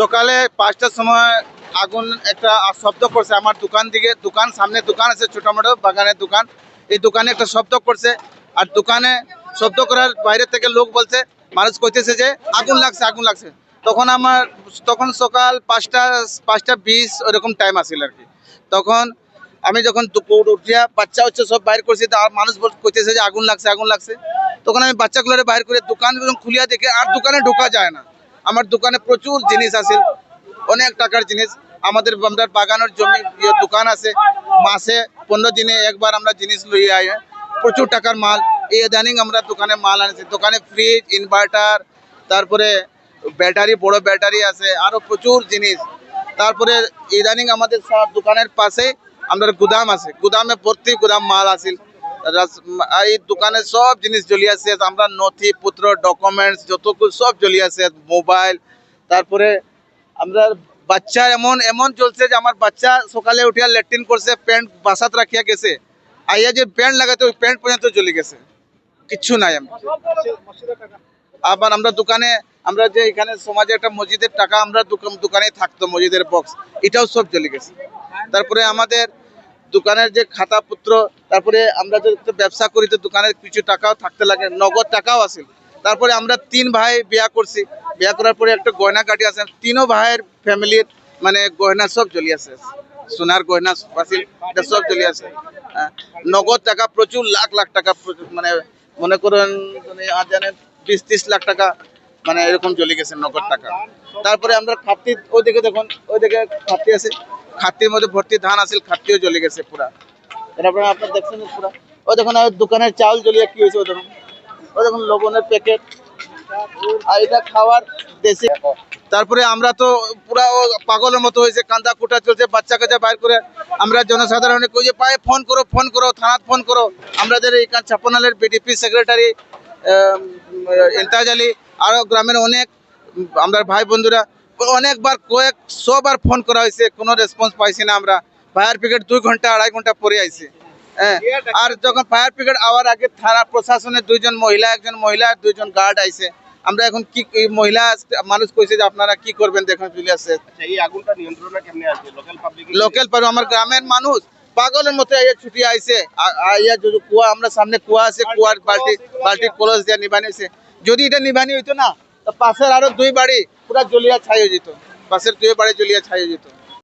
সকালে পাঁচটার সময় আগুন একটা শব্দ করছে আমার দোকান দিকে। দোকান, সামনে দোকান আছে, ছোট মোটো বাগানের দোকান। এই দোকানে একটা শব্দ করছে আর দোকানে শব্দ করার বাইরে থেকে লোক বলছে, মানুষ কইতেছে যে আগুন লাগছে আগুন লাগছে। তখন আমার, তখন সকাল পাঁচটা পাঁচটা বিশ ওরকম টাইম আসিল আর কি তখন আমি যখন দুপুর উঠিয়া বাচ্চা হচ্ছে সব বাইর করছি আর মানুষ কইতেছে যে আগুন লাগছে আগুন লাগছে। তখন আমি বাচ্চাগুলোরে বাইর করে দোকান খুলিয়া দেখে আর দোকানে ঢোকা যায় না। আমার দোকানে প্রচুর জিনিস আছে, অনেক টাকার জিনিস। আমাদের আমরা বাগানের জমি ইয়ে দোকান আছে, মাসে পনেরো দিনে একবার আমরা জিনিস লইয়ে আই। প্রচুর টাকার মাল। এই ইদানিং আমরা দোকানে মাল আনছি। দোকানে ফ্রিজ ইনভার্টার তারপরে ব্যাটারি বড় ব্যাটারি আছে, আরও প্রচুর জিনিস। তারপরে ইদানিং আমাদের সব দোকানের পাশে আমাদের গুদাম আছে। গুদামে ভর্তি গুদাম মাল রাস- এই দোকানে সব জিনিস জ্বলি আছে। আমরা নথি পত্র ডকুমেন্টস যতটুকু সব জ্বলি আছে। মোবাইল, তারপরে আমরা বাচ্চা এমন এমন চলছে যে আমার বাচ্চা সকালে উঠিয়া ল্যাট্রিন করছে, প্যান্ট বাসাত রাখিয়া গেছে। আইয়া যে প্যান্ট লাগাতে ওই প্যান্ট পর্যন্ত জ্বলে গেছে। কিচ্ছু নাই আমি আবার আমরা দোকানে, আমরা যে এখানে সমাজে একটা মসজিদের টাকা আমরা দোকান দোকানে থাকতো, মসজিদের বক্স এটাও সব চলে গেছে। তারপরে আমাদের দোকানের যে খাতাপত্র তারপরে আমরা যে ব্যবসা করি তো দোকানের কিছু টাকাও থাকতে লাগে নগদ টাকাও আছে। তারপরে আমরা তিন ভাই বিয়া করছি। বিয়া করার পরে একটা গয়না কাটি আছে। তিনও ভাইয়ের ফ্যামিলির মানে গয়না সব চলে আছে। সোনার গয়না আছিল এটা সব চলে হ্যাঁ, নগদ টাকা প্রচুর লাখ লাখ টাকা মানে মনে করেন মানে জানেন বিশ ত্রিশ লাখ টাকা মানে এরকম চলে গেছে নগদ টাকা। তারপরে আমরা খাতি ওইদিকে দেখুন, ওইদিকে খাতি আছে খাতির মধ্যে ভর্তি ধান আছে খাতিও চলে গেছে পুরা। তারপরে আপনার দেখছেন পুরা? ওই দেখুন দোকানের চাল জ্বলিয়ে কি হয়েছে ওই দেখুন। ওই দেখুন, লবণের প্যাকেট। আর এটা খাওয়ার দেশি। তারপরে আমরা তো পুরা ও পাগলের মতো হয়েছে, কান্দা কুটা চলছে, বাচ্চা কাচ্চা বাইর করে আমরা জনসাধারণে কই যে, পায়ে ফোন করো ফোন করো, থানাত ফোন করো। আমাদের এইখান ছাপ্পানালের বিডিপি সেক্রেটারি ইন্তাজ আলী আরও গ্রামের অনেক উম, আমরা ভাই বন্ধুরা অনেকবার কয়েক শোবার ফোন করা হয়েছে কোনো রেসপন্স পাইছি না আমরা। ফায়ার ব্রিগেড দুই ঘণ্টা আড়াই ঘণ্টা পরে আইছে। হ্যাঁ আর যখন ফায়ার ব্রিগেড আওয়ার আগে থানা প্রশাসনের দুইজন মহিলা একজন মহিলা আর দুইজন গার্ড আইছে। আমরা এখন কি এই মহিলা মানুষ কইছে যে আপনারা কি করবেন দেখুন চলে আসছে আচ্ছা এই আগুনটা নিয়ন্ত্রণে কেমনে আসবে? লোকাল পাবলিক লোকাল পার আমার গ্রামের মানুষ পাগলের মতো এই ছুটি আইছে। আ- আইয়া যদি কুয়া আমরা সামনে কুয়া আছে কুয়ার বালতি বালতি কলস দিয়ে নিবানিছে যদি এটা নিবানি হইতো না পাশের আরও দুই বাড়ি পুরা জলিয়া ছাই হয়ে যেত। পাশের দুই বাড়ি জলিয়া ছাই হয়ে যেত।